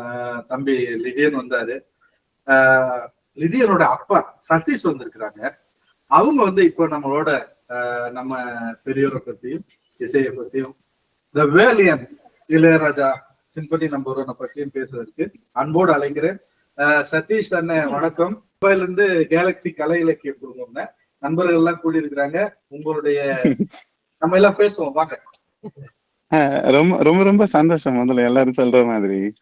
ஆஹ் தம்பி லிடியன் வந்தாரு. ஆஹ் லிடியனோட அப்பா சதீஷ் வந்திருக்கிறாங்க. அவங்க வந்து இப்போ நம்மளோட ஆஹ் நம்ம பெரியோரை பத்தியும் இசையை பத்தியும் the Valiant Ilaiyaraaja symphony number பற்றியும் பேசுறதுக்கு அன்போடு அழைக்கிறேன். ஆஹ் சதீஷ் அண்ணன் வணக்கம். மும்பைல இருந்து கேலக்சி கலை இலக்கிய குடும்பம்னு நண்பர்கள் எல்லாம் கூடி இருக்கிறாங்க உங்களுடைய நம்ம எல்லாம் பேசுவோம் வாங்க. ஆஹ் ரொம்ப ரொம்ப ரொம்ப சந்தோஷம் முதல்ல எல்லாரும் சொல்ற மாதிரி.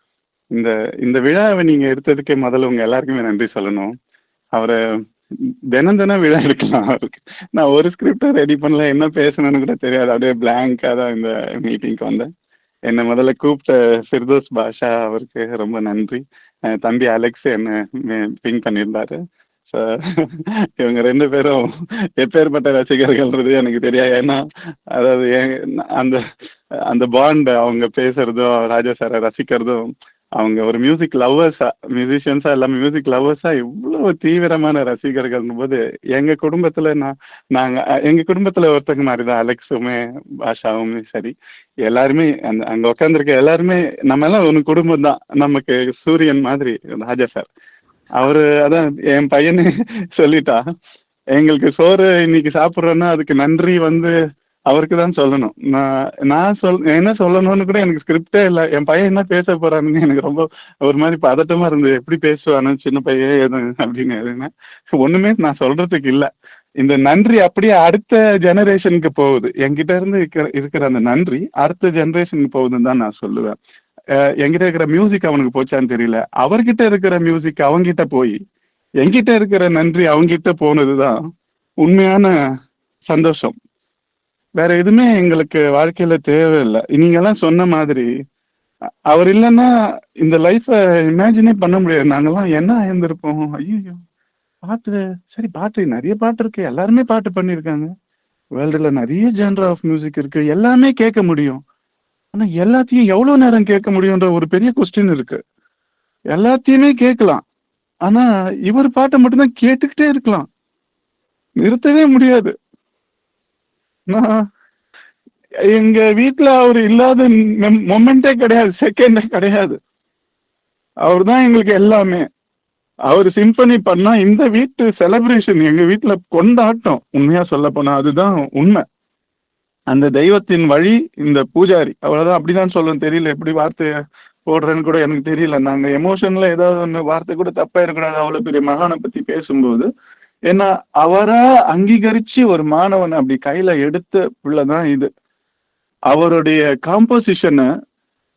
இந்த இந்த விழாவை நீங்கள் எடுத்ததுக்கே முதல்ல உங்கள் எல்லாருக்குமே நன்றி சொல்லணும். அவரை தினம் தினம் விழா எடுக்கலாம் அவருக்கு. நான் ஒரு ஸ்கிரிப்டை ரெடி பண்ணல என்ன பேசணும்னு கூட தெரியாது. அப்படியே பிளாங்காக தான் இந்த மீட்டிங்க்கு வந்தேன். என்னை முதல்ல கூப்பிட்ட ஃபிர்தோஸ் பாஷா அவருக்கு ரொம்ப நன்றி. தம்பி அலெக்ஸ் என்னை பிங் பண்ணியிருந்தாரு. ஸோ இவங்க ரெண்டு பேரும் எப்பேற்பட்ட ரசிகர்கள்ன்றது எனக்கு தெரியாது. ஏன்னா அதாவது ஏன் அந்த அந்த பாண்ட் அவங்க பேசுறதும் ராஜா சாரை ரசிக்கிறதும் அவங்க ஒரு மியூசிக் லவ்வர்ஸா மியூசிஷியன்ஸா எல்லாமே மியூசிக் லவ்வர்ஸா இவ்வளோ தீவிரமான ரசிகர்கள் போது எங்க குடும்பத்துல நான் நாங்க எங்கள் எங்க குடும்பத்துல ஒருத்தங்க மாதிரி தான் அலெக்ஸுமே பாஷாவுமே சரி எல்லாருமே அந்த அங்க உட்காந்துருக்க எல்லாருமே நம்ம எல்லாம் ஒரு குடும்பம் தான். நமக்கு சூரியன் மாதிரி ராஜா சார் அவரு அதான் என் பையனே சொல்லிட்டா எங்களுக்கு சோறு இன்னைக்கு சாப்பிட்றோன்னா அதுக்கு நன்றி வந்து அவருக்கு தான் சொல்லணும். நான் நான் சொல் என்ன சொல்லணும்னு கூட எனக்கு ஸ்கிரிப்டே இல்லை. என் பையன் என்ன பேச போறான்னு எனக்கு ரொம்ப ஒரு மாதிரி பதட்டமா இருந்தது. எப்படி பேசுவானு சின்ன பையன் எது அப்படின்னு எதுனா ஒண்ணுமே நான் சொல்றதுக்கு இல்லை. இந்த நன்றி அப்படியே அடுத்த ஜெனரேஷனுக்கு போகுது. என்கிட்ட இருந்து இருக்கிற இருக்கிற அந்த நன்றி அடுத்த ஜெனரேஷனுக்கு போகுதுன்னு தான் நான் சொல்லுவேன். என்கிட்ட இருக்கிற மியூசிக் அவனுக்கு போச்சான்னு தெரியல. அவர்கிட்ட இருக்கிற மியூசிக் அவங்கிட்ட போய் என்கிட்ட இருக்கிற நன்றி அவங்ககிட்ட போனது தான் உண்மையான சந்தோஷம். வேற எதுவுமே எங்களுக்கு வாழ்க்கையில தேவையில்லை. நீங்கெல்லாம் சொன்ன மாதிரி அவர் இல்லைன்னா இந்த லைஃப்பை இமேஜினே பண்ண முடியாது. நாங்கெல்லாம் என்ன ஆயிருந்திருப்போம்? ஐயோ பாட்டு சரி பாட்டு நிறைய பாட்டு இருக்கு. எல்லாருமே பாட்டு பண்ணியிருக்காங்க. வேர்ல்டில் நிறைய ஜென்ரா ஆஃப் மியூசிக் இருக்கு. எல்லாமே கேட்க முடியும். ஆனால் எல்லாத்தையும் எவ்வளோ நேரம் கேட்க முடியுன்ற ஒரு பெரிய கொஸ்டின் இருக்கு. எல்லாத்தையுமே கேட்கலாம். ஆனால் இவர் பாட்டை மட்டும்தான் கேட்டுக்கிட்டே இருக்கலாம். நிறுத்தவே முடியாது. நான் எங்க வீட்டில் அவர் இல்லாத மொமெண்ட்டே கிடையாது செகண்டே கிடையாது. அவர் தான் எங்களுக்கு எல்லாமே. அவர் சிம்பனி பண்ணா இந்த வீட்டு செலப்ரேஷன் எங்க வீட்டில் கொண்டாட்டம். உண்மையா சொல்ல போனா அதுதான் உண்மை. அந்த தெய்வத்தின் வழி இந்த பூஜாரி. அவ்வளோதான் அப்படிதான் சொல்லணும் தெரியல எப்படி வார்த்தை போடுறேன்னு கூட எனக்கு தெரியல. நாங்கள் எமோஷனில் ஏதாவது ஒன்று வார்த்தை கூட தப்பாக இருக்கக்கூடாது. அவ்வளோ பெரிய மகானை பற்றி பேசும்போது ஏன்னா அவரா அங்கீகரித்து ஒரு மாணவன் அப்படி கையில் எடுத்த பிள்ளைதான் இது. அவருடைய காம்போசிஷனை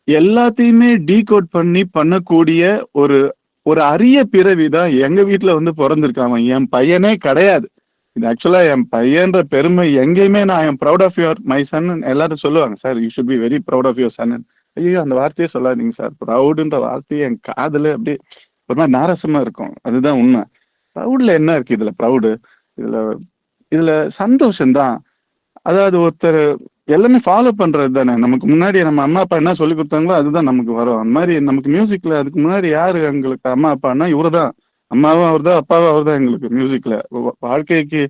எல்லாத்தையுமே டீகோட் பண்ணி பண்ணக்கூடிய ஒரு ஒரு அரிய பிறவி தான் எங்கள் வீட்டில் வந்து பிறந்திருக்காங்க அவன். என் பையனே கிடையாது. இது ஆக்சுவலாக என் பையன்ற பெருமை எங்கேயுமே நான் என் proud of your my son எல்லாரும் சொல்லுவாங்க. Sir you should be very proud of your son ஐயோ அந்த வார்த்தையே சொல்லாதீங்க சார் ப்ரௌடுன்ற வார்த்தையே என் காதில் அப்படியே ஒரு மாதிரி நாரசமாக இருக்கும். அதுதான் உண்மை. ப்ரௌடில் என்ன இருக்குது இதில்? ப்ரௌடு இதில் இதில் சந்தோஷம்தான் அதாவது ஒருத்தர் எல்லாமே ஃபாலோ பண்ணுறது தானே. நமக்கு முன்னாடி நம்ம அம்மா அப்பா என்ன சொல்லி கொடுத்தாங்களோ அதுதான் நமக்கு வரும். அந்த மாதிரி நமக்கு மியூசிக்கில் அதுக்கு முன்னாடி யார் எங்களுக்கு அம்மா அப்பான்னா இவர் தான் அம்மாவும் அவர் தான் அப்பாவும் அவர் தான் எங்களுக்கு மியூசிக்கில் வாழ்க்கைக்கு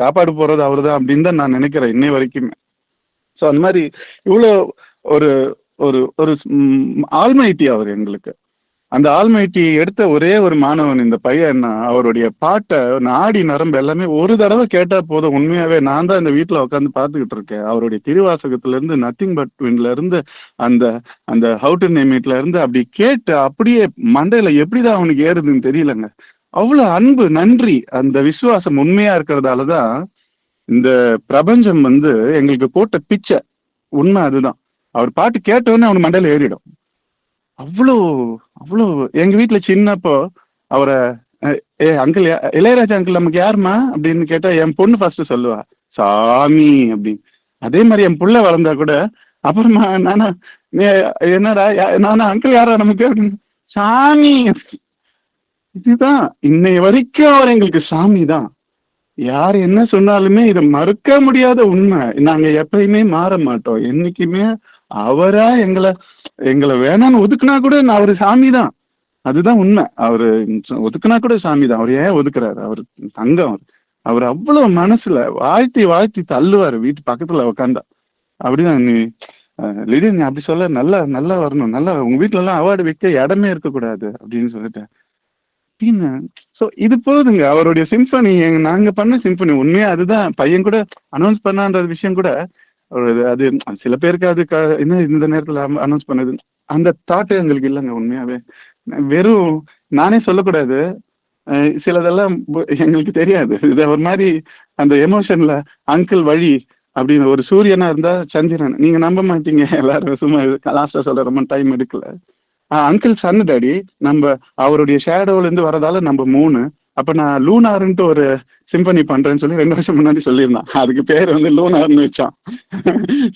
சாப்பாடு போடுறது அவர் தான் அப்படின்னு தான் நான் நினைக்கிறேன் இன்னை வரைக்குமே. ஸோ அந்த மாதிரி இவ்வளோ ஒரு ஒரு ஒரு ஆல்மைட்டி அவர் எங்களுக்கு. அந்த ஆல்மைட்டி எடுத்த ஒரே ஒரு மாணவன் இந்த பையன் அவருடைய பாட்டை நாடி நரம்பு எல்லாமே ஒரு தடவை கேட்டால் போதும். உண்மையாகவே நான் தான் இந்த வீட்டில் உட்காந்து பார்த்துக்கிட்டு இருக்கேன். அவருடைய திருவாசகத்துலேருந்து நத்திங் பட் இருந்து அந்த அந்த ஹவு டு நேம் இருந்து அப்படி கேட்டு அப்படியே மண்டையில் எப்படி தான் அவனுக்கு ஏறுதுன்னு தெரியலங்க. அவ்வளோ அன்பு நன்றி அந்த விசுவாசம் உண்மையாக இருக்கிறதால தான் இந்த பிரபஞ்சம் வந்து எங்களுக்கு போட்ட பிச்சை. உண்மை அதுதான். அவர் பாட்டு கேட்டோன்னே அவனுக்கு மண்டையில் ஏறிடும். அவ்வளோ அவ்வளோ எங்கள் வீட்டில் சின்னப்போ அவரை ஏ அங்கிள் இளையராஜா அங்கிள் நமக்கு யாரும்மா? அப்படின்னு கேட்டால் என் பொண்ணு ஃபஸ்ட்டு சொல்லுவா. சாமி அப்படின்னு. அதே மாதிரி என் பிள்ளை வளர்ந்தா கூட அப்புறமா நானா நீ என்னடா நானா அங்கிள் யாரா நமக்கு? அப்படின்னு. சாமி. இதுதான். இன்னை வரைக்கும் அவர் எங்களுக்கு சாமி தான். யார் என்ன சொன்னாலுமே இதை மறுக்க முடியாத உண்மை. நாங்கள் எப்பயுமே மாற மாட்டோம். என்னைக்குமே அவரா எங்களை எங்களை வேணாம்னு ஒதுக்குனா கூட நான் அவர் சாமி தான் அதுதான் உண்மை. அவர் ஒதுக்குனா கூட சாமி தான் அவர் ஏன் ஒதுக்குறாரு? அவர் தங்கம் அவர். அவர் அவ்வளோ மனசில் வாழ்த்தி வாழ்த்தி தள்ளுவார். வீட்டு பக்கத்தில் உட்காந்தா அப்படிதான் நீ லிடி நீ அப்படி சொல்ல நல்லா நல்லா வரணும். நல்லா உங்கள் வீட்டிலலாம் அவார்டு வைக்க இடமே இருக்கக்கூடாது அப்படின்னு சொல்லிட்டேன் அப்படின்னு ஸோ இது போதுங்க. அவருடைய சிம்பனி எங்க நாங்கள் பண்ண சிம்பனி உண்மையாக அதுதான். பையன் கூட அனௌன்ஸ் பண்ணான்ற விஷயம் கூட அது சில பேருக்கு அது க- என்ன இந்த நேரத்தில் அனௌன்ஸ் பண்ணது. அந்த தாட்டு எங்களுக்கு இல்லைங்க உண்மையாகவே வெறும் நானே சொல்லக்கூடாது. சிலதெல்லாம் எங்களுக்கு தெரியாது. இது ஒரு மாதிரி அந்த எமோஷனில் அங்கிள் வழி அப்படின்னு ஒரு சூரியனா இருந்தா சந்திரன். நீங்க நம்ப மாட்டீங்க எல்லாரும் சும்மா லாஸ்டா சொல்ல ரொம்ப டைம் எடுக்கல. அங்கிள் சன் டாடி நம்ம அவருடைய ஷேடோல இருந்து வரதால நம்ம மூணு அப்போ நான் லூனார்ன்ட்டு ஒரு சிம்பனி பண்ணுறேன்னு சொல்லி ரெண்டு வருஷம் முன்னாடி சொல்லியிருந்தான். அதுக்கு பேர் வந்து லூனார்னு வச்சான்.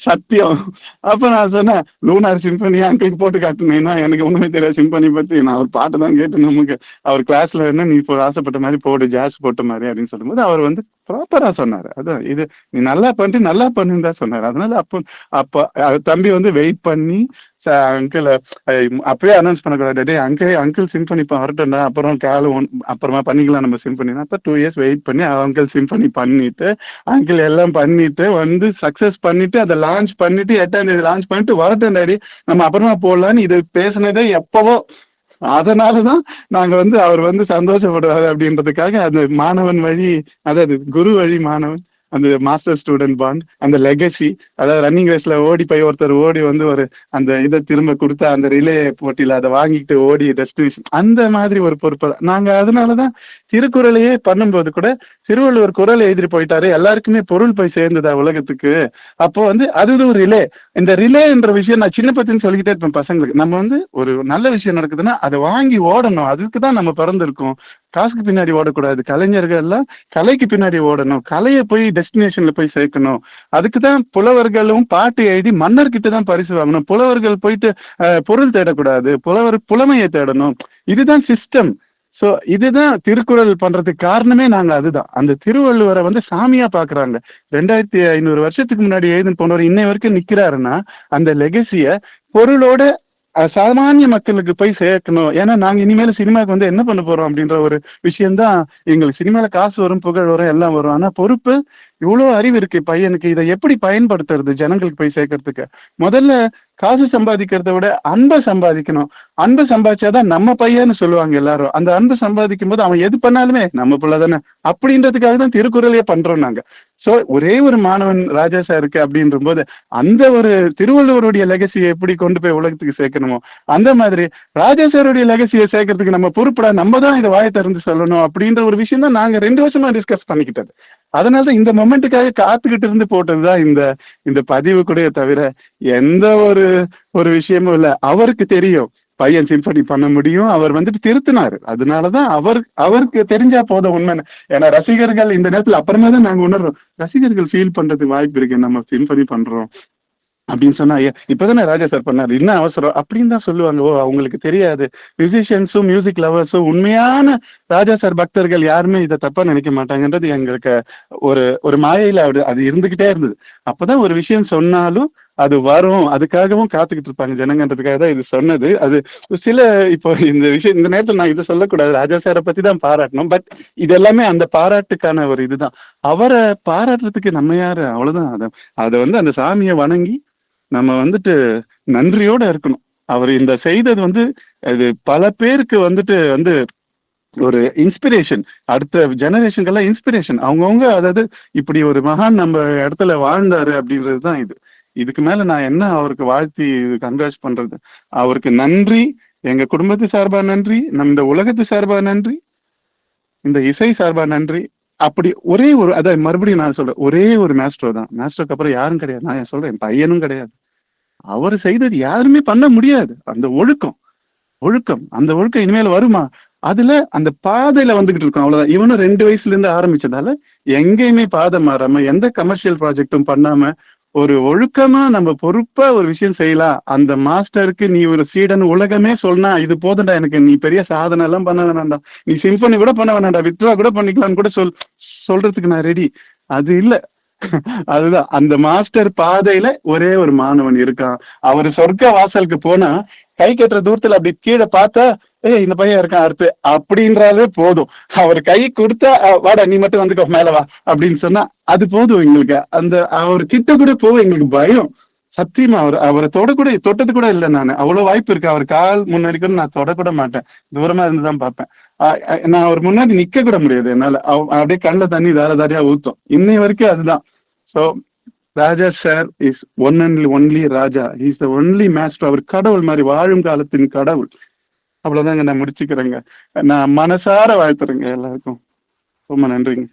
சத்தியம். அப்போ நான் சொன்னேன் லூனார் சிம்பனி அங்கிளுக்கு போட்டு காட்டுனீங்கன்னா எனக்கு ஒன்றுமே தெரியாது சிம்பனி பற்றி நான் ஒரு பாட்டு தான் கேட்டு நமக்கு. அவர் கிளாஸில் என்ன நீ இப்போ ஆசைப்பட்ட மாதிரி போடு ஜாஸ் போட்ட மாதிரி அப்படின்னு சொல்லும்போது அவர் வந்து ப்ராப்பராக சொன்னார். அதான் இது நீ நல்லா பண்ணிட்டு நல்லா பண்ணுன்னு தான் சொன்னார். அதனால அப்போ அப்போ தம்பி வந்து வெயிட் பண்ணி அங்கிள் அப்போயே அனௌன்ஸ் பண்ணக்கூடாது. டே அங்கிள் அங்கிள் சிம்பனி இப்போ வரட்டும்டா அப்புறம் கேள் ஒன் அப்புறமா பண்ணிக்கலாம் நம்ம சிம்பனி அப்போ டூ இயர்ஸ் வெயிட் பண்ணி அங்கிள் சிம்பனி பண்ணிட்டு அங்கிள் எல்லாம் பண்ணிட்டு வந்து சக்ஸஸ் பண்ணிட்டு அதை லான்ச் பண்ணிட்டு எட்டாம் தேதி லான்ச் பண்ணிட்டு வரட்டும் டாடி நம்ம அப்புறமா போடலான்னு இது பேசுனதே எப்பவோ. அதனால தான் நாங்கள் வந்து அவர் வந்து சந்தோஷப்படுவார் அப்படின்றதுக்காக அந்த மாணவன் வழி அதாவது குரு வழி மாணவன் அந்த மாஸ்டர் ஸ்டூடெண்ட் பாண்ட் அந்த லெகசி அதாவது ரன்னிங் ரேஸில் ஓடி போய் ஒருத்தர் ஓடி வந்து ஒரு அந்த இதை திரும்ப கொடுத்தா அந்த ரிலே போட்டியில் அதை வாங்கிட்டு ஓடி டெஸ்டினேஷன் அந்த மாதிரி ஒரு பொறுப்பு. நாங்கள் அதனால தான் திருக்குறளையே பண்ணும்போது கூட திருவள்ளுவர் குரல் எழுதிட்டு போயிட்டாரு. எல்லாருக்குமே பொருள் போய் சேர்ந்ததா உலகத்துக்கு. அப்போ வந்து அது ஒரு ரிலே இந்த ரிலேன்ற விஷயம் நான் சின்ன பத்தின்னு சொல்லிக்கிட்டே இருப்பேன் பசங்களுக்கு. நம்ம வந்து ஒரு நல்ல விஷயம் நடக்குதுன்னா அதை வாங்கி ஓடணும். அதுக்கு தான் நம்ம பிறந்திருக்கோம். காசுக்கு பின்னாடி ஓடக்கூடாது. கலைஞர்கள்லாம் கலைக்கு பின்னாடி ஓடணும். கலையை போய் டெஸ்டினேஷன்ல போய் சேர்க்கணும். அதுக்கு தான் புலவர்களும் பாட்டு எழுதி மன்னர்கிட்ட தான் பரிசு வாங்கணும். புலவர்கள் போயிட்டு பொருள் தேடக்கூடாது. புலவர் புலமையை தேடணும். இதுதான் சிஸ்டம் ஸோ இதுதான் திருக்குறள் பண்றதுக்கு காரணமே நாங்கள் அதுதான். அந்த திருவள்ளுவரை வந்து சாமியா பாக்குறாங்க. ரெண்டாயிரத்தி ஐநூறு வருஷத்துக்கு முன்னாடி எழுதுன்னு போனவர் இன்னை வரைக்கும் நிக்கிறாருன்னா அந்த லெகசிய பொருளோட சாமானிய மக்களுக்கு போய் சேர்க்கணும். ஏன்னா நாங்கள் இனிமேல் சினிமாவுக்கு வந்து என்ன பண்ண போகிறோம் அப்படின்ற ஒரு விஷயம்தான் எங்களுக்கு சினிமாவில் காசு வரும் புகழ் வரும் எல்லாம் வரும். ஆனால் பொறுப்பு இவ்வளோ அறிவு இருக்கு. பையனுக்கு இதை எப்படி பயன்படுத்துறது ஜனங்களுக்கு போய் சேர்க்கறதுக்கு? முதல்ல காசு சம்பாதிக்கிறத விட அன்பை சம்பாதிக்கணும். அன்பை சம்பாதிச்சாதான் நம்ம பையன்னு சொல்லுவாங்க எல்லாரும். அந்த அன்பை சம்பாதிக்கும் போது அவன் எது பண்ணாலுமே நம்ம பிள்ளை தானே அப்படின்றதுக்காக தான் திருக்குறளையே பண்றோம் நாங்க. ஸோ ஒரே ஒரு மாணவன் ராஜா சாருக்கு அப்படின்ற போது அந்த ஒரு திருவள்ளுவருடைய லெகசியை எப்படி கொண்டு போய் உலகத்துக்கு சேர்க்கணுமோ அந்த மாதிரி ராஜா சாருடைய லெகசியை சேர்க்கறதுக்கு நம்ம பொறுப்படா நம்ம தான் இதை வாயை திறந்து சொல்லணும் அப்படின்ற ஒரு விஷயம் தான் நாங்கள் ரெண்டு வருஷமா டிஸ்கஸ் பண்ணிக்கிட்டது. அதனால தான் இந்த மொமெண்ட்டுக்காக காத்துக்கிட்டு இருந்து போட்டது தான் இந்த இந்த பதிவு கூட தவிர எந்த ஒரு ஒரு விஷயமும் இல்லை. அவருக்கு தெரியும். பையன் சிம்பனி பண்ண முடியும். அவர் வந்துட்டு திருத்தினாரு. அதனால தான் அவர் அவருக்கு தெரிஞ்சா போதும் உண்மை ஏன்னா ரசிகர்கள் இந்த நேரத்தில் அப்புறமே தான் நாங்கள் உணர்றோம். ரசிகர்கள் ஃபீல் பண்ணுறதுக்கு வாய்ப்பு இருக்கு. நம்ம சிம்பனி பண்ணுறோம் அப்படின்னு சொன்னா ஐயா இப்போதானே ராஜா சார் பண்ணாரு. என்ன அவசரம்? அப்படின்னு தான் சொல்லுவாங்க. ஓ அவங்களுக்கு தெரியாது. மியூசிஷியன்ஸும் மியூசிக் லவர்ஸும் உண்மையான ராஜா சார் பக்தர்கள் யாருமே இதை தப்பா நினைக்க மாட்டாங்கன்றது எங்களுக்கு ஒரு ஒரு மாயையில் அது அது இருந்துகிட்டே இருந்தது. அப்பதான் ஒரு விஷயம் சொன்னாலும் அது வரும். அதுக்காகவும் காத்துக்கிட்டு இருப்பாங்க ஜனங்கன்றதுக்காக தான் இது சொன்னது. அது சில இப்போ இந்த விஷயம் இந்த நேரத்தில் நான் இதை சொல்லக்கூடாது. ராஜா சாரை பற்றி தான் பாராட்டணும். பட் இது எல்லாமே அந்த பாராட்டுக்கான ஒரு இதுதான். அவரை பாராட்டுறதுக்கு நம்ம யார்? அவ்வளோதான் அதை அதை வந்து அந்த சாமியை வணங்கி நம்ம வந்துட்டு நன்றியோடு இருக்கணும். அவர் இந்த செய்தது வந்து அது பல பேருக்கு வந்துட்டு வந்து ஒரு இன்ஸ்பிரேஷன் அடுத்த ஜெனரேஷனுக்கெல்லாம் இன்ஸ்பிரேஷன் அவங்கவுங்க அதாவது இப்படி ஒரு மகான் நம்ம இடத்துல வாழ்ந்தாரு அப்படின்றது தான் இது. இதுக்கு மேல நான் என்ன அவருக்கு வாழ்த்தி கங்க்ராட்ஸ் பண்றது? அவருக்கு நன்றி எங்க குடும்பத்து சார்பா நன்றி நம் இந்த உலகத்து சார்பா நன்றி இந்த இசை சார்பா நன்றி. அப்படி ஒரே ஒரு அதான் மறுபடியும் நான் சொல்றேன் ஒரே ஒரு மேஸ்ட்ரோ தான். மேஸ்ட்ரோக்கு அப்புறம் யாரும் கிடையாது. நான் சொல்றேன் என் பையனும் கிடையாது. அவர் செய்தது யாருமே பண்ண முடியாது. அந்த ஒழுக்கம் ஒழுக்கம் அந்த ஒழுக்கம் இனிமேல் வருமா? அதுல அந்த பாதையில வந்துகிட்டு இருக்கோம் அவ்வளவுதான். இவனும் ரெண்டு வயசுல இருந்து ஆரம்பிச்சதால எங்கேயுமே பாதை மாறாம எந்த கமர்ஷியல் ப்ராஜெக்டும் பண்ணாம ஒரு ஒழுக்கமா நம்ம பொறுப்பா ஒரு விஷயம் செய்யலாம். அந்த மாஸ்டருக்கு நீ ஒரு சீடன் உலகமே சொன்னா இது போதும்டா எனக்கு நீ பெரிய சாதனை எல்லாம் பண்ண வேணாம்டா. நீ சிம்பனி கூட பண்ண வேணாம்டா. வித்ரா கூட பண்ணிக்கலாம்னு கூட சொல் சொல்றதுக்கு நான் ரெடி அது இல்ல. அதுதான். அந்த மாஸ்டர் பாதையில ஒரே ஒரு மாணவன் இருக்கான். அவர் சொர்க்க வாசலுக்கு போனா கை கட்டுற தூரத்துல அப்படி கீழே பார்த்தா ஏய் இந்த பையன் இருக்கான் அடுத்து அப்படின்றாலே போதும். அவர் கை கொடுத்தா வாடா நீ மட்டும் வந்துக்கோ மேல வா அப்படின்னு சொன்னா அது போதும் எங்களுக்கு. அந்த அவர் கிட்ட கூட போக எங்களுக்கு பயம். சத்தியமா அவர் அவரை தொட கூட தொட்டது கூட இல்லை நான். அவ்வளோ வாய்ப்பு இருக்கு. அவர் கால் முன்னாடி கூட நான் தொடக்கூட மாட்டேன். தூரமா இருந்து தான் பார்ப்பேன் நான் அவர் முன்னாடி நிக்க கூட முடியாது என்னால. அவ- அப்படியே கண்ணில் தண்ணி தார தாரியா ஊத்தும். இன்னை வரைக்கும் அதுதான். So Raja sir is one and only Raja. Is the only master அவர் கடவுள் மாதிரி வாழும் காலத்தின் கடவுள். அவ்வளோதாங்க நான் முடிச்சுக்கிறேங்க. நான் மனசார வாழ்த்துறேங்க எல்லாருக்கும். ரொம்ப நன்றிங்க.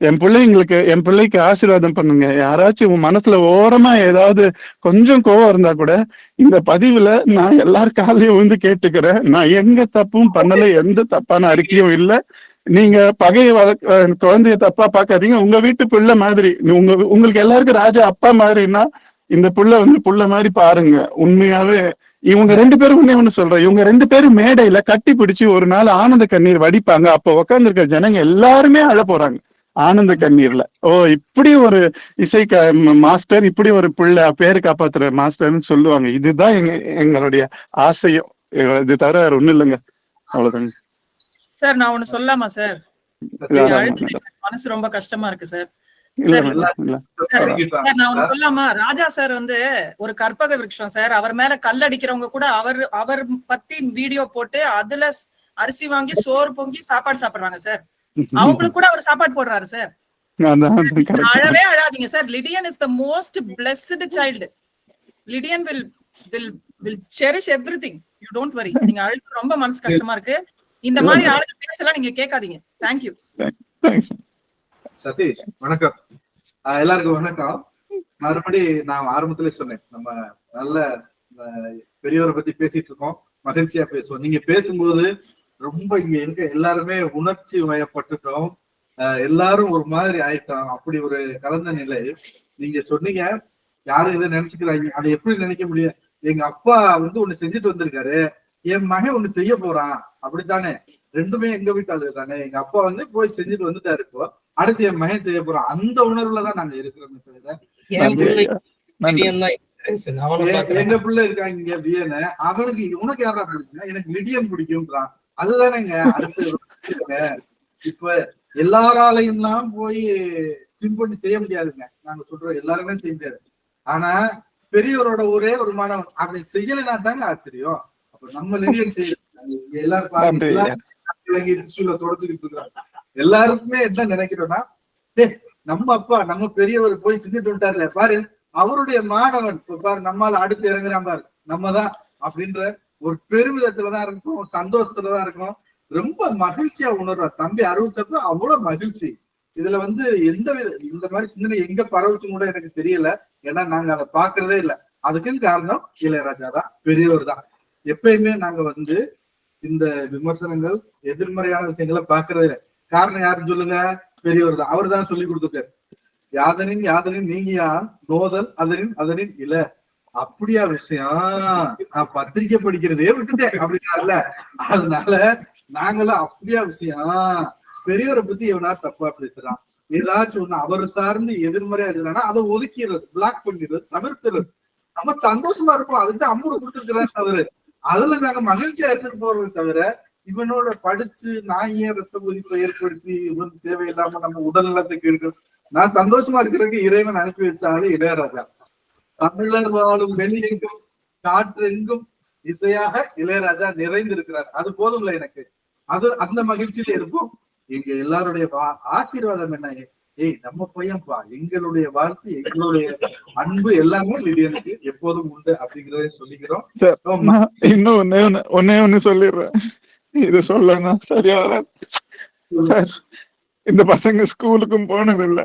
என் பிள்ளைங்களுக்கு என் பிள்ளைக்கு ஆசீர்வாதம் பண்ணுங்க. யாராச்சும் உன் மனசுல ஓரமா ஏதாவது கொஞ்சம் கோவம் இருந்தா கூட இந்த பதிவுல நான் எல்லார் காலையும் வந்து கேட்டுக்கிறேன். நான் எங்க தப்பும் பண்ணல எந்த தப்பான அறிக்கையும் இல்லை. நீங்க பகையை வளர்க்க குழந்தைய தப்பா பார்க்காதீங்க. உங்க வீட்டு பிள்ளை மாதிரி. உங்கள் உங்க உங்களுக்கு எல்லாருக்கும் ராஜா அப்பா மாதிரின்னா இந்த புள்ள வந்து புள்ள மாதிரி பாருங்க. உண்மையாவே இவங்க ரெண்டு பேரும் ஒண்ணே ஒண்ணு சொல்றேன். இவங்க ரெண்டு பேரும் மேடையில கட்டி பிடிச்சி ஒரு நாள் ஆனந்த கண்ணீர் வடிப்பாங்க. அப்ப உட்காந்துருக்க ஜனங்க எல்லாருமே அழ போறாங்க. ஆனந்த கண்ணீர்ல. ஓ இப்படி ஒரு இசை மாஸ்டர் இப்படி ஒரு பிள்ளை பேரு காப்பாத்துற மாஸ்டர்னு சொல்லுவாங்க. இதுதான் எங்க எங்களுடைய ஆசையும் இது தவிர வேற ஒண்ணும் இல்லைங்க. அவ்வளவுதாங்க. சார் நான் ஒண்ணு சொல்லலாமா சார். மனசு ரொம்ப கஷ்டமா இருக்கு சார். ராஜா சார் வந்து ஒரு கற்பக விருட்சம் சார். அவர் மேல கல் அடிக்கிறவங்க கூட அவர் அவர் பத்தி வீடியோ போட்டு அதுல அரிசி வாங்கி சோறு பொங்கி சாப்பாடு சாப்பிடுறாங்க சார். அவங்களுக்கு கூட அவர் சாப்பாடு போடுறாரு சார். அழவே அழாதீங்க sir. Lydian is the most blessed child Lydian will will will cherish everything you don't worry நீங்க அழுது ரொம்ப மனசு கஷ்டமா இருக்கு. இந்த மாதிரி ஆளுங்க பேசலாம் நீங்க கேட்காதீங்க. தேங்க்யூ. சதீஷ் வணக்கம். ஆஹ் எல்லாருக்கும் வணக்கம். மறுபடி நான் ஆரம்பத்திலே சொன்னேன் நம்ம நல்ல பெரியவரை பத்தி பேசிட்டு இருக்கோம். மகிழ்ச்சியா பேசுவோம். நீங்க பேசும்போது ரொம்ப இங்க இருக்க எல்லாருமே உணர்ச்சி வயப்பட்டுட்டோம். எல்லாரும் ஒரு மாதிரி ஆயிட்டோம். அப்படி ஒரு கலந்த நிலை. நீங்க சொன்னீங்க யாரும் இதை நினைச்சுக்கிறாங்க அதை எப்படி நினைக்க முடியும்? எங்க அப்பா வந்து ஒண்ணு செஞ்சுட்டு வந்திருக்காரு. என் மகன் ஒண்ணு செய்ய போறான். அப்படித்தானே? ரெண்டுமே எங்க வீட்டு ஆளு தானே? எங்க அப்பா வந்து போய் செஞ்சுட்டு வந்துட்டாரு இப்போ. அடுத்து என் மகன் செய்ய போறான் அந்த உணர்வுல தான் நாங்க இருக்கிறோமே. எங்க பிள்ளை இருக்காங்க இங்க வியன அவனுக்கு உனக்கு யாரா பிடிக்கும்? எனக்கு லிடியன் பிடிக்கும்ன்றான். அதுதானேங்க அடுத்து. இப்ப எல்லாராலையும் தான் போய் சிம் பண்ணி செய்ய முடியாதுங்க. நாங்க சொல்றோம் எல்லாருமே செய்ய முடியாது. ஆனா பெரியவரோட ஒரே ஒரு மாணவன் அப்படி செய்யலைன்னா தாங்க ஆச்சரியம். அப்ப நம்ம லிடியன் செய்யல. இங்க எல்லாரும் தொடச்சுக்கிட்டு இருக்காங்க எல்லாருக்குமே என்ன நினைக்கிறோம்னா டே நம்ம அப்பா நம்ம பெரியவர் போய் செஞ்சுட்டு விட்டார்ல பாரு அவருடைய மாணவன் இப்ப பாரு நம்மால அடுத்து இறங்குறான் பாரு நம்ம தான் அப்படின்ற ஒரு பெருமிதத்துலதான் இருக்கும் சந்தோஷத்துலதான் இருக்கும். ரொம்ப மகிழ்ச்சியா உணர்றோம் தம்பி அறிவிச்சப்ப அவ்வளவு மகிழ்ச்சி. இதுல வந்து எந்த வித இந்த மாதிரி சிந்தனை எங்க பரவுச்சுன்னு கூட எனக்கு தெரியல. ஏன்னா நாங்க அதை பாக்குறதே இல்ல. அதுக்கும் காரணம் இளையராஜா தான் பெரியவர் தான். எப்பயுமே நாங்க வந்து இந்த விமர்சனங்கள் எதிர்மறையான விஷயங்களை பாக்குறதே இல்லை. காரணம் யாருன்னு சொல்லுங்க? பெரியவர் தான் அவர் தான் சொல்லி கொடுத்துட்டாரு யாதனின் யாதனின் நீங்கியா? நோதல் அதனின் அதனின் இல்ல அப்படியா விஷயம்? நான் பத்திரிக்கை படிக்கிறதே விட்டுட்டேன் அப்படின்னால அதனால நாங்களும் அப்படியா விஷயம்? பெரியவரை பத்தி எவனா தப்பா பேசுறான்? ஏதாச்சும் ஒண்ணு அவர் சார்ந்து எதிர்மறையா எழுதுறானா அதை ஒதுக்கிறது பிளாக் பண்ணிடுறது தவிர்த்துறது நம்ம சந்தோஷமா இருப்போம். அதுக்கு அம்புடு கொடுத்துருக்கிறாரு தவிர. அதுல நாங்க மகிழ்ச்சியா இருந்துட்டு போறது தவிர இவனோட படிச்சு நான் ஏன் ரத்த கொதிப்பை ஏற்படுத்தி இவன் தேவையில்லாம நம்ம உடல் நலத்துக்கு இருக்கு நான் சந்தோஷமா இருக்கிறதுக்கு இறைவன் அனுப்பி வச்சாலும் இளையராஜா. தமிழர் வாழும் வெளியெங்கும் காற்றெங்கும் இசையாக இளையராஜா நிறைந்திருக்கிறார். அது போதும்ல எனக்கு? அது அந்த மகிழ்ச்சியில இருக்கும் எங்க எல்லாருடைய வா- ஆசீர்வாதம் என்ன? ஏய் நம்ம பையன்பா எங்களுடைய வாழ்த்து எங்களுடைய அன்பு எல்லாமே லிடியனுக்கு எப்போதும் உண்டு அப்படிங்கறத சொல்லிக்கிறோம். இன்னும் ஒன்னே ஒண்ணு ஒன்னே ஒண்ணு சொல்லிடுறேன். இது சொல்லுங்க சரியா சார் இந்த பசங்க ஸ்கூலுக்கும் போனதில்லை.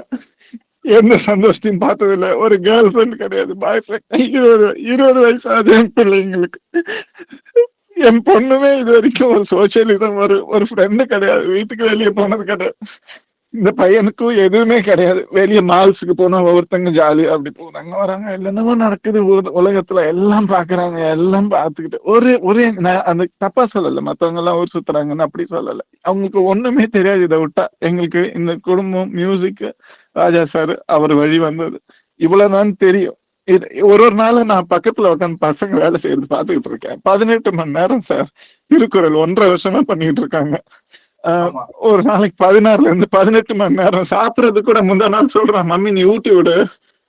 எந்த சந்தோஷத்தையும் பார்த்ததில்ல. ஒரு கேர்ள் ஃப்ரெண்ட் கிடையாது. பாய் ஃப்ரெண்ட் இருபது இருபது வயசு ஆகுது என் பிள்ளைங்களுக்கு. என் பொண்ணுமே இது வரைக்கும் ஒரு சோசியலிசம் ஒரு ஒரு ஃப்ரெண்டு கிடையாது. வீட்டுக்கு வெளியே போனது கிடையாது. இந்த பையனுக்கும் எதுவுமே கிடையாது. வெளியே மால்ஸுக்கு போனா ஒவ்வொருத்தங்க ஜாலி அப்படி போறாங்க வராங்க என்னென்னமோ நடக்குது உல- உலகத்துல எல்லாம் பாக்குறாங்க எல்லாம் பார்த்துக்கிட்டு. ஒரு ஒரே நான் அந்த தப்பா சொல்லல. மத்தவங்க எல்லாம் ஊர் சுத்துறாங்கன்னு அப்படி சொல்லல. அவங்களுக்கு ஒண்ணுமே தெரியாது. இதை விட்டா எங்களுக்கு இந்த குடும்பம் மியூசிக் ராஜா சார் அவர் வழி வந்தது. இவ்வளவுதான் தெரியும். இது ஒரு ஒரு நாள் நான் பக்கத்துல உட்காந்து பசங்க வேலை செய்யறது பார்த்துக்கிட்டு இருக்கேன். பதினெட்டு மணி நேரம் சார் திருக்குறள் ஒன்றரை வருஷமா பண்ணிட்டு இருக்காங்க. ஒரு நாளைக்கு பதினாறுல இருந்து பதினெட்டு மணி நேரம் சாப்பிட்றது கூட முந்தா நாள் சொல்றான் மம்மி நீ ஊட்டி விடு.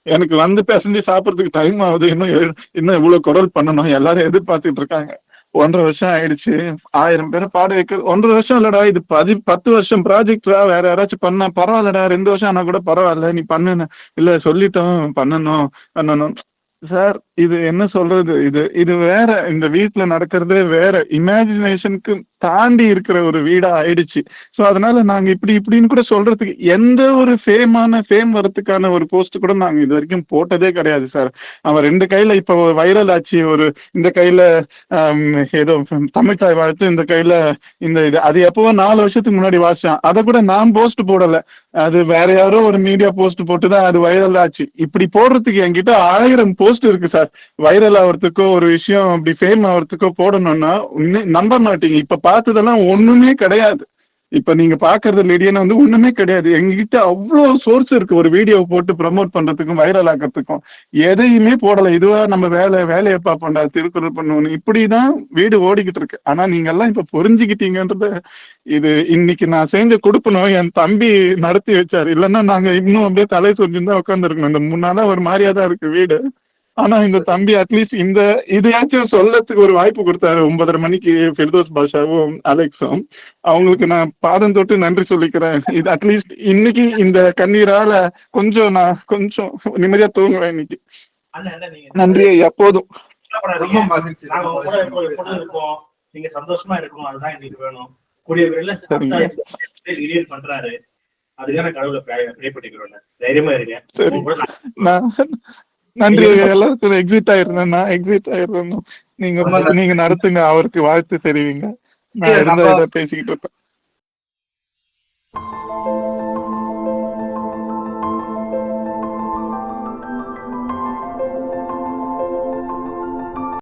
எனக்கு வந்து பேசஞ்சு சாப்பிட்றதுக்கு டைம் ஆகுது. இன்னும் இன்னும் இவ்வளவு குரல் பண்ணணும். எல்லாரும் எதிர்பார்த்துட்டு இருக்காங்க. ஒன்றரை வருஷம் ஆயிடுச்சு. ஆயிரம் பேரை பாட வைக்க ஒன்றரை வருஷம் இல்லடா. இது பதி பத்து வருஷம் ப்ராஜெக்டா வேற யாராச்சும் பண்ணா பரவாயில்லடா. ரெண்டு வருஷம் ஆனா கூட பரவாயில்ல. நீ பண்ணுன இல்ல சொல்லிட்டோம் பண்ணணும் பண்ணணும். சார் இது என்ன சொல்றது? இது இது வேற. இந்த வீட்ல நடக்கிறதே வேற. இமேஜினேஷனுக்கு தாண்டி இருக்கிற ஒரு வீடா ஆயிடுச்சு. ஸோ அதனால நாங்க இப்படி இப்படின்னு கூட சொல்றதுக்கு எந்த ஒரு ஃபேமான ஃபேம் வரத்துக்கான ஒரு போஸ்ட் கூட நாங்க இது வரைக்கும் போட்டதே கிடையாது சார் அவன் ரெண்டு கையில இப்போ வைரல் ஆச்சு ஒரு இந்த கையில ஏதோ தமிழ்தாய் வாழ்த்து இந்த கையில இந்த இது. அது எப்பவோ நாலு வருஷத்துக்கு முன்னாடி வாசிச்சான். அதை கூட நான் போஸ்ட் போடல. அது வேற யாரோ ஒரு மீடியா போஸ்ட் போட்டு தான் அது வைரல் ஆச்சு. இப்படி போடுறதுக்கு என்கிட்ட ஆயிரம் போஸ்ட் இருக்கு சார் வைரல் ஆகிறதுக்கோ ஒரு விஷயம் அப்படி ஃபேம் ஆகிறதுக்கோ போடணும்னா நம்ப மாட்டீங்க. இப்ப பார்த்ததெல்லாம் ஒன்றுமே கிடையாது. இப்போ நீங்கள் பார்க்குறது லிடியன் வந்து ஒன்றுமே கிடையாது. எங்ககிட்ட அவ்வளோ சோர்ஸ் இருக்குது ஒரு வீடியோ போட்டு ப்ரமோட் பண்ணுறதுக்கும் வைரல் ஆக்கிறதுக்கும். எதையுமே போடலை. இதுவாக நம்ம வேலை வேலையை பார்ப்போம்டா திருக்குறள் பண்ணுவோம் இப்படிதான் வீடு ஓடிக்கிட்டு இருக்கு. ஆனால் நீங்கள்லாம் இப்போ இப்ப புரிஞ்சுக்கிட்டீங்கன்றத இது இன்னைக்கு நான் செஞ்ச கொடுக்கணும் என் தம்பி நடத்தி வச்சார். இல்லைன்னா நாங்கள் இன்னும் அப்படியே தலை சொரிஞ்சுதான் உட்காந்துருக்கணும் இந்த மூணு ஒரு மாதிரியாக தான் இருக்குது வீடு. ஆனா இந்த தம்பி அட்லீஸ்ட் இந்த இதையாச்சும் சொல்லத்துக்கு ஒரு வாய்ப்பு கொடுத்தாரு. ஒன்பதரை மணிக்கு ஃபிர்தோஸ் பாஷாவும் அலெக்ஸும். அவங்களுக்கு நான் பாதம் தொட்டு நன்றி சொல்லிக்கிறேன். இது அட்லீஸ்ட் இன்னைக்கு இந்த கண்ணீரால கொஞ்சம் நான் கொஞ்சம் நிம்மதியா தூங்குவேன் இன்னைக்கு. நன்றி. ரொம்ப மகிழ்ச்சி. நாங்க சந்தோஷமா இருக்கணும். அதுதான் எங்களுக்கு வேணும். கூடிய விரைவில் பண்றாரு. அதுக்கான கடவுளை ப்ரே பண்ணிக்கிறோம் தைரியமா இருக்கேன் நன்றி எல்லாருக்கும் எக்ஸிட் ஆயிருந்தேன் நான் எக்ஸிட் ஆயிருந்தேன் நீங்க. நீங்க நடத்துங்க அவருக்கு வாழ்த்து தெரிவிங்க. நான் பேசிக்கிட்டு இருப்பேன்.